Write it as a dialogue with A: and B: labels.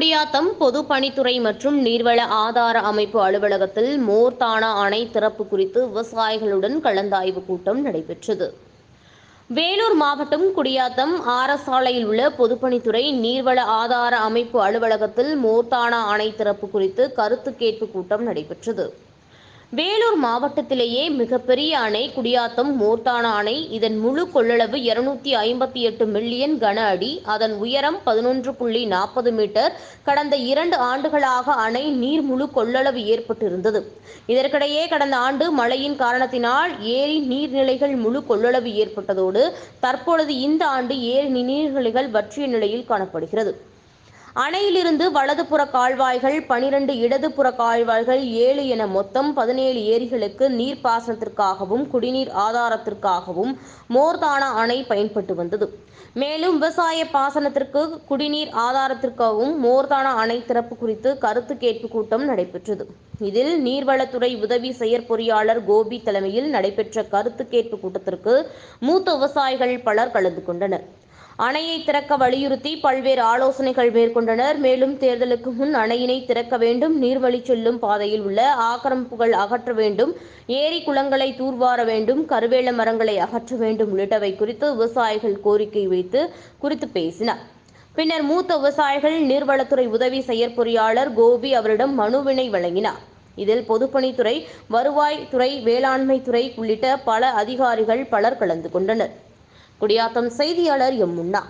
A: குடியாத்தம் பொதுப்பணித்துறை மற்றும் நீர்வள ஆதார அமைப்பு அலுவலகத்தில் மோர்தானா அணை திறப்பு குறித்து விவசாயிகளுடன் கலந்தாய்வு கூட்டம் நடைபெற்றது. வேலூர் மாவட்டம் குடியாத்தம் ஆரசாலையில் உள்ள பொதுப்பணித்துறை நீர்வள ஆதார அமைப்பு அலுவலகத்தில் மோர்தானா அணை திறப்பு குறித்து கருத்து கேட்பு கூட்டம் நடைபெற்றது. வேலூர் மாவட்டத்திலேயே மிகப்பெரிய அணை குடியாத்தம் மோர்தானா அணை. இதன் முழு கொள்ளளவு இருநூத்தி ஐம்பத்தி எட்டு மில்லியன் கன அடி. அதன் உயரம் பதினொன்று புள்ளி நாற்பது மீட்டர். கடந்த இரண்டு ஆண்டுகளாக அணை நீர் முழு கொள்ளளவு ஏற்பட்டிருந்தது. இதற்கிடையே கடந்த ஆண்டு மழையின் காரணத்தினால் ஏரி நீர்நிலைகள் முழு கொள்ளளவு ஏற்பட்டதோடு தற்பொழுது இந்த ஆண்டு ஏரி நீர்நிலைகள் வற்றிய நிலையில் காணப்படுகிறது. அணையிலிருந்து வலதுபுற கால்வாய்கள் பனிரெண்டு இடதுபுற கால்வாய்கள் ஏழு என மொத்தம் பதினேழு ஏரிகளுக்கு நீர்ப்பாசனத்திற்காகவும் குடிநீர் ஆதாரத்திற்காகவும் மோர்தானா அணை பயன்பட்டு வந்தது. மேலும் விவசாய பாசனத்திற்கு குடிநீர் ஆதாரத்திற்காகவும் மோர்தானா அணை திறப்பு குறித்து கருத்து கேட்பு கூட்டம் நடைபெற்றது. இதில் நீர்வளத்துறை உதவி செயற்பொறியாளர் கோபி தலைமையில் நடைபெற்ற கருத்து கேட்பு கூட்டத்திற்கு மூத்த விவசாயிகள் பலர் கலந்து கொண்டனர். அணையை திறக்க வலியுறுத்தி பல்வேறு ஆலோசனைகள் மேற்கொண்டனர். மேலும் தேர்தலுக்கு முன் அணையினை திறக்க வேண்டும் நீர்வழி செல்லும் பாதையில் உள்ள ஆக்கிரமிப்புகள் அகற்ற வேண்டும் ஏரி குளங்களை தூர்வார வேண்டும் கருவேல மரங்களை அகற்ற வேண்டும் உள்ளிட்டவை குறித்து விவசாயிகள் கோரிக்கை வைத்து குறித்து பேசினார். பின்னர் மூத்த விவசாயிகள் நீர்வளத்துறை உதவி செயற்பொறியாளர் கோபி அவரிடம் மனுவினை வழங்கினார். இதில் பொதுப்பணித்துறை வருவாய் துறை வேளாண்மை துறை உள்ளிட்ட பல அதிகாரிகள் பலர் கலந்து கொண்டனர். குடியாத்தம் செய்தியாளர் எம் முன்னா.